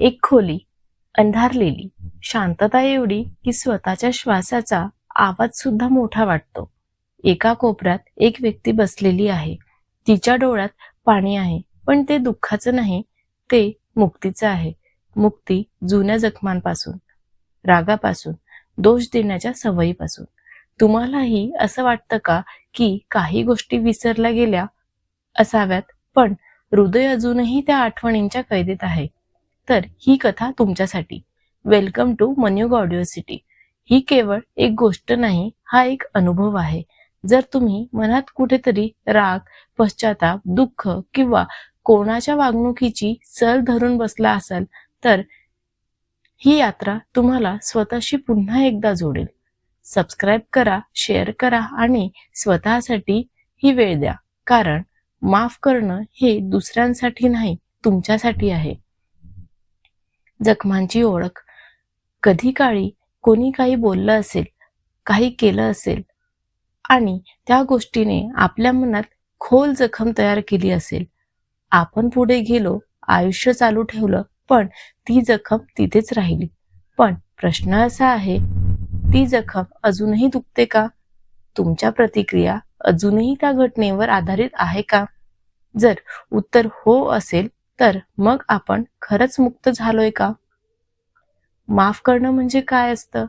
एक खोली अंधारलेली शांतता एवढी की स्वतःच्या श्वासाचा आवाज सुद्धा मोठा वाटतो. एका कोपऱ्यात एक व्यक्ती बसलेली आहे. तिच्या डोळ्यात पाणी आहे पण ते दुःखाचं नाही ते मुक्तीचं आहे. मुक्ती जुन्या जखमांपासून रागापासून दोष देण्याच्या सवयीपासून. तुम्हालाही असं वाटतं का की काही गोष्टी विसरल्या गेल्या असाव्यात पण हृदय अजूनही त्या आठवणींच्या कैदेत आहे? तर ही कथा तुमच्यासाठी. Welcome to Manyug audio city ही केवळ एक गोष्ट नाही हा एक अनुभव आहे. जर तुम्ही मनात कुठेतरी राग पश्चाताप दुःख किंवा कोणाच्या वागणुकीची सल धरून बसला असाल तर ही यात्रा तुम्हाला स्वतःशी पुन्हा एकदा जोडेल. सबस्क्राईब करा शेअर करा आणि स्वतःसाठी ही वेळ द्या. कारण माफ करणं हे दुसऱ्यांसाठी नाही तुमच्यासाठी आहे. जखमांची ओळख. कधी काळी कोणी काही बोललं असेल काही केलं असेल आणि त्या गोष्टीने आपल्या मनात खोल जखम तयार केली असेल. आपण पुढे गेलो आयुष्य चालू ठेवलं पण ती जखम तिथेच राहिली. पण प्रश्न असा आहे ती जखम अजूनही दुखते का? तुमच्या प्रतिक्रिया अजूनही त्या घटनेवर आधारित आहे का? जर उत्तर हो असेल तर मग आपण खरंच मुक्त झालोय का? माफ करणं म्हणजे काय असतं?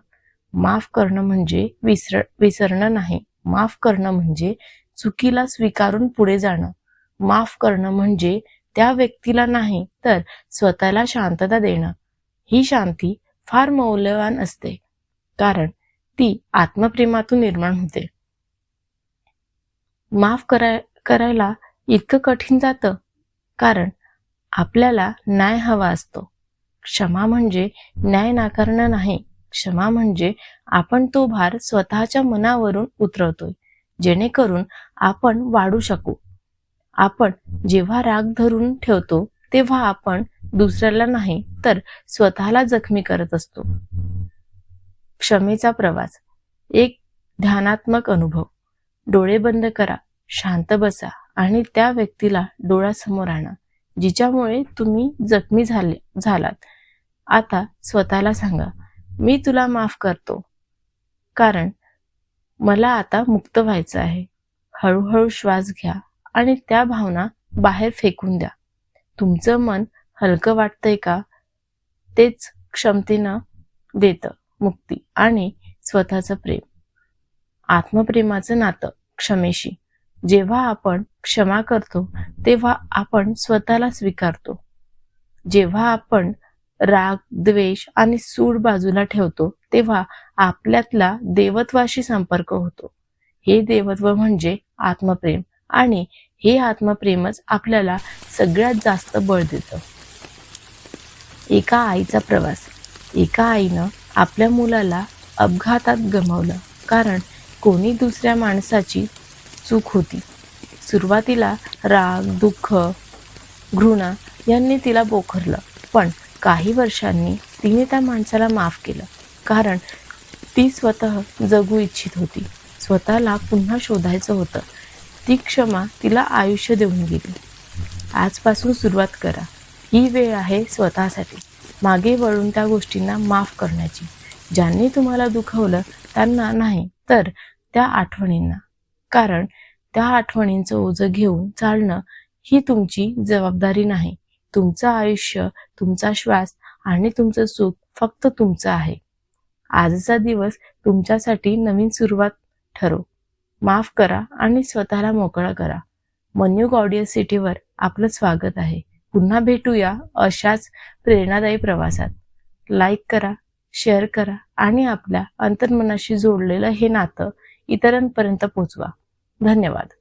माफ करणं म्हणजे विसर विसरणं नाही. माफ करणं म्हणजे चुकीला स्वीकारून पुढे जाणं. माफ करणं म्हणजे त्या व्यक्तीला नाही तर स्वतःला शांतता देणं. ही शांती फार मौल्यवान असते कारण ती आत्मप्रेमातून निर्माण होते. माफ कराय करायला इतकं कठीण जातं कारण आपल्याला न्याय हवा असतो. क्षमा म्हणजे न्याय नाकारणं नाही. क्षमा म्हणजे आपण तो भार स्वतःच्या मनावरून उतरवतोय. जेणेकरून आपण वाढू शकू. आपण जेव्हा राग धरून ठेवतो तेव्हा आपण दुसऱ्याला नाही तर स्वतःला जखमी करत असतो. क्षमेचा प्रवास. एक ध्यानात्मक अनुभव. डोळे बंद करा शांत बसा आणि त्या व्यक्तीला डोळ्यासमोर आणा. जिच्यामुळे तुम्ही जखमी झाले झालात. आता स्वतःला सांगा मी तुला माफ करतो. कारण मला आता मुक्त व्हायचं आहे. हळूहळू श्वास घ्या आणि त्या भावना बाहेर फेकून द्या. तुमचं मन हलकं वाटतंय का? तेच क्षमतेनं देतं मुक्ती आणि स्वतःचं प्रेम. आत्मप्रेमाचं नातं क्षमेशी. जेव्हा आपण क्षमा करतो तेव्हा आपण स्वतःला स्वीकारतो. जेव्हा आपण राग द्वेष आणि सूड बाजूला ठेवतो तेव्हा आपल्यातला देवत्वाशी संपर्क होतो. हे देवत्व म्हणजे आत्मप्रेम आणि हे आत्मप्रेमच आपल्याला सगळ्यात जास्त बळ देतं. एका आईचा प्रवास. एका आईनं आपल्या मुलाला अपघातात गमावलं. कारण कोणी दुसऱ्या माणसाची चूक होती. सुरुवातीला राग दुःख घृणा यांनी तिला पोखरलं. पण काही वर्षांनी तिने त्या माणसाला माफ केलं. कारण ती स्वतः जगू इच्छित होती. स्वतःला पुन्हा शोधायचं होतं. ती क्षमा तिला आयुष्य देऊन गेली. आजपासून सुरुवात करा. ही वेळ आहे स्वतःसाठी. मागे वळून त्या गोष्टींना माफ करण्याची. ज्यांनी तुम्हाला दुखवलं त्यांना नाही तर त्या आठवणींना. कारण त्या आठवणींचं ओझं घेऊन चालणं ही तुमची जबाबदारी नाही. तुमचं आयुष्य तुमचा श्वास आणि तुमचं सुख फक्त तुमचं आहे. आजचा दिवस तुमच्यासाठी नवीन सुरुवात ठरो माफ करा आणि स्वतःला मोकळा करा. मन्यू ऑडिओ सिटीवर आपलं स्वागत आहे. पुन्हा भेटूया अशाच प्रेरणादायी प्रवासात. लाईक करा शेअर करा आणि आपल्या अंतर्मनाशी जोडलेलं हे नातं इतरांपर्यंत पोचवा. धन्यवाद.